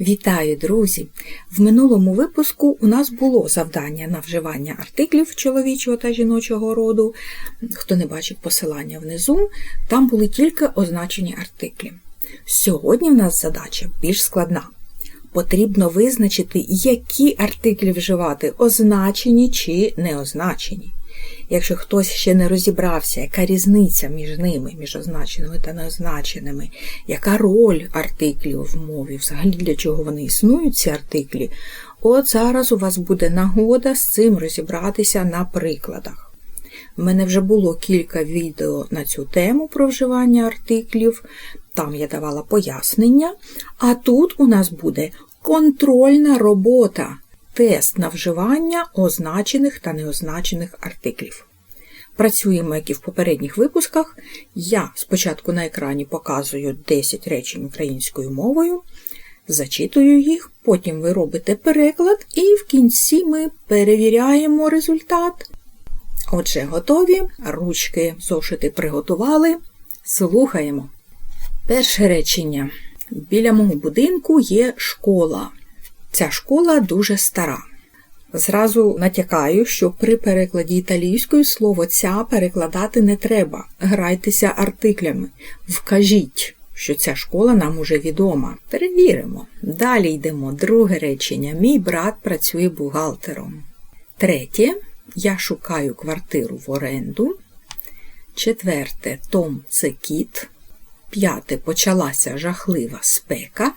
Вітаю, друзі! В минулому випуску у нас було завдання на вживання артиклів чоловічого та жіночого роду. Хто не бачив посилання внизу, там були тільки означені артиклі. Сьогодні в нас задача більш складна. Потрібно визначити, які артиклі вживати, означені чи неозначені. Якщо хтось ще не розібрався, яка різниця між ними, між означеними та неозначеними, яка роль артиклів в мові, взагалі для чого вони існують, ці артиклі, от зараз у вас буде нагода з цим розібратися на прикладах. У мене вже було кілька відео на цю тему про вживання артиклів, там я давала пояснення, а тут у нас буде контрольна робота тест на вживання означених та неозначених артиклів. Працюємо, як і в попередніх випусках. Я спочатку на екрані показую 10 речень українською мовою, зачитую їх, потім ви робите переклад, і в кінці ми перевіряємо результат. Отже, готові, ручки зошити приготували. Слухаємо. Перше речення. Біля мого будинку є школа. Ця школа дуже стара. Зразу натякаю, що при перекладі італійською слово ця перекладати не треба. Грайтеся артиклями. Вкажіть, що ця школа нам уже відома. Перевіримо. Далі йдемо. Друге речення. Мій брат працює бухгалтером. Третє. Я шукаю квартиру в оренду. Четверте. Том це кіт. П'яте. Почалася жахлива спека.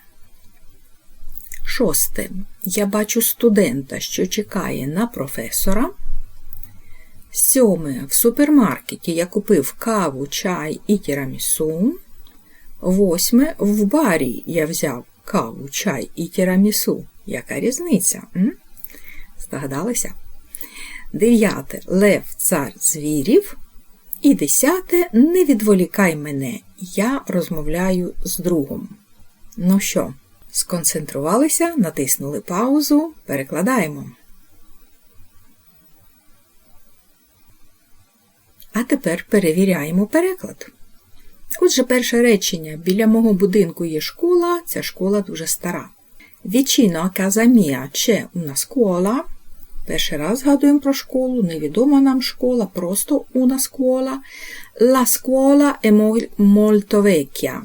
Шосте. Я бачу студента, що чекає на професора. Сьоме. В супермаркеті я купив каву, чай і тірамісу. Восьме. В барі я взяв каву, чай і тірамісу. Яка різниця? М? Здогадалися? Дев'яте. Лев цар звірів. І десяте. Не відволікай мене. Я розмовляю з другом. Ну що? Сконцентрувалися, натиснули паузу, перекладаємо. А тепер перевіряємо переклад. Отже, перше речення. Біля мого будинку є школа, ця школа дуже стара. Vicino casa mia c'è una scuola. Перший раз згадуємо про школу, невідома нам школа, просто una scuola. La scuola è molto vecchia.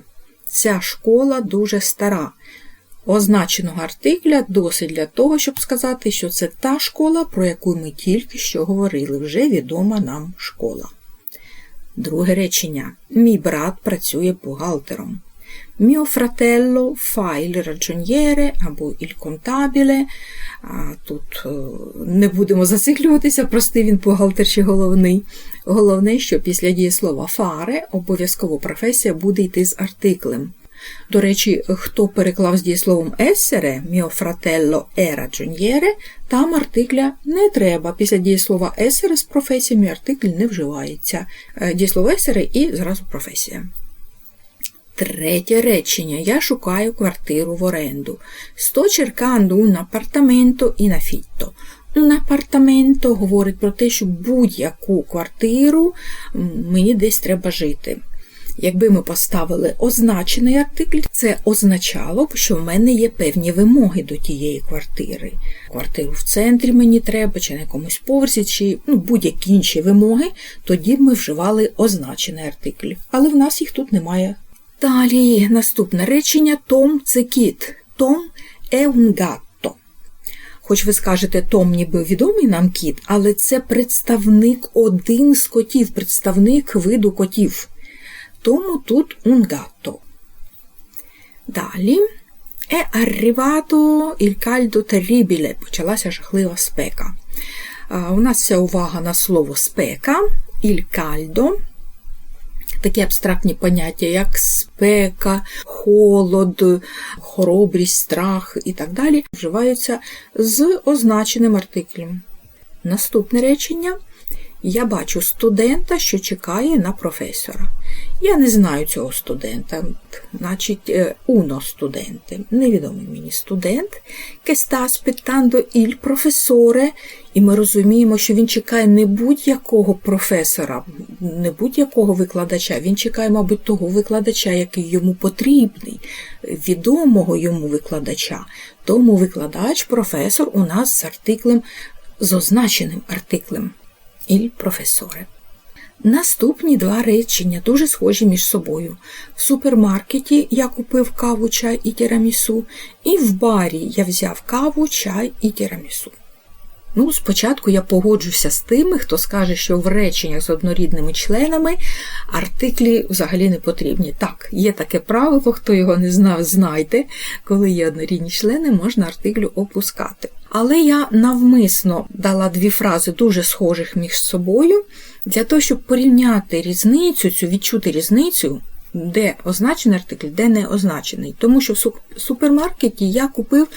Ця школа дуже стара. Означеного артикля досить для того, щоб сказати, що це та школа, про яку ми тільки що говорили, вже відома нам школа. Друге речення. Мій брат працює бухгалтером. Mio fratello fa il ragioniere або il contabile. Тут не будемо зациклюватися, простий він бухгалтер чи головний. Головне, що після дієслова фаре обов'язково професія буде йти з артиклем. До речі, хто переклав з дієсловом essere, mio fratello è ragioniere, там артикля не треба. Після дієслова essere з професіями артикль не вживається. Дієслово essere і зразу професія. Третє речення. Я шукаю квартиру в оренду. Sto cercando un appartamento in affitto. Un appartamento говорить про те, що будь-яку квартиру мені десь треба жити. Якби ми поставили означений артикль, це означало б, що в мене є певні вимоги до тієї квартири. Квартиру в центрі мені треба, чи на якомусь поверсі, чи ну, будь-які інші вимоги, тоді б ми вживали означений артикль. Але в нас їх тут немає. Далі наступне речення Том це кіт. Том è. Хоч ви скажете, Том ніби відомий нам кіт, але це представник один з котів, представник виду котів. Тому тут un gatto. Далі è arrivato il caldo terribile. Почалася жахлива спека. У нас вся увага на слово спека, il caldo. Такі абстрактні поняття, як спека, холод, хоробрість, страх і так далі, вживаються з означеним артиклем. Наступне речення. Я бачу студента, що чекає на професора. Я не знаю цього студента, значить, е, уно студенти, невідомий мені студент, che sta aspettando professore, і ми розуміємо, що він чекає не будь-якого професора, не будь-якого викладача, він чекає, мабуть, того викладача, який йому потрібний, відомого йому викладача. Тому викладач, професор у нас з артиклем, з означеним артиклем il професоре. Наступні два речення дуже схожі між собою. В супермаркеті я купив каву, чай і тірамісу, і в барі я взяв каву, чай і тірамісу. Ну, спочатку я погоджуся з тими, хто скаже, що в реченнях з однорідними членами артиклі взагалі не потрібні. Так, є таке правило, хто його не знав, знайте, коли є однорідні члени, можна артиклю опускати. Але я навмисно дала дві фрази дуже схожих між собою, для того, щоб порівняти різницю, цю відчути різницю, де означений артикль, де не означений. Тому що в супермаркеті я купив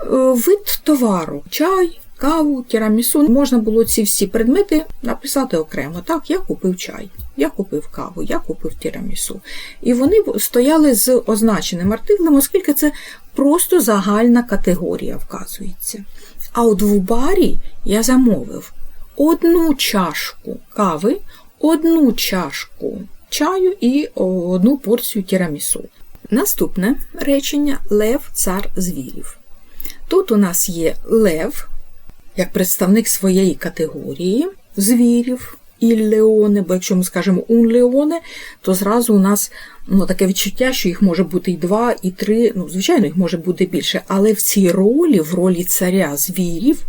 е, вид товару, чай, каву, тірамісу. Можна було ці всі предмети написати окремо. Так, я купив чай, я купив каву, я купив тірамісу. І вони стояли з означеним артиклем, оскільки це просто загальна категорія вказується. А от в барі я замовив одну чашку кави, одну чашку чаю і одну порцію тірамісу. Наступне речення Лев цар звірів. Тут у нас є лев, як представник своєї категорії звірів і Леони, бо якщо ми скажемо ун леоне, то зразу у нас ну, таке відчуття, що їх може бути і два, і три, ну, звичайно, їх може бути більше, але в цій ролі, в ролі царя звірів,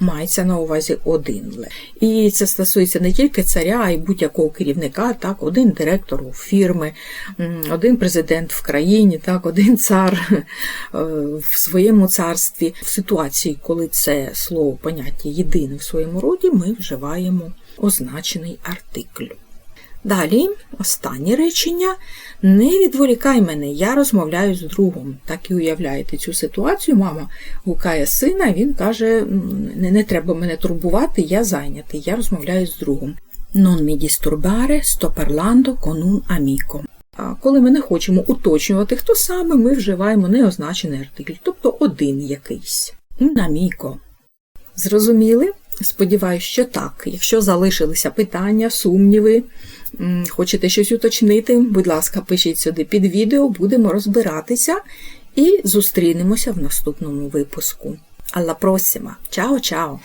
мається на увазі один лев. І це стосується не тільки царя, а й будь-якого керівника, так, один директор у фірми, один президент в країні, так, один цар е, в своєму царстві. В ситуації, коли це слово поняття єдине в своєму роді, ми вживаємо означений артикль. Далі, останнє речення. Не відволікай мене, я розмовляю з другом. Так і уявляєте цю ситуацію. Мама гукає сина, він каже: не, не треба мене турбувати, я зайнятий, я розмовляю з другом. Non mi disturbare, sto parlando con un amico. А коли ми не хочемо уточнювати, хто саме, ми вживаємо неозначений артикль, тобто один якийсь. Un amico. Зрозуміли? Сподіваюсь, що так. Якщо залишилися питання, сумніви, хочете щось уточнити, будь ласка, пишіть сюди під відео, будемо розбиратися і зустрінемося в наступному випуску. Prossima! Ciao ciao!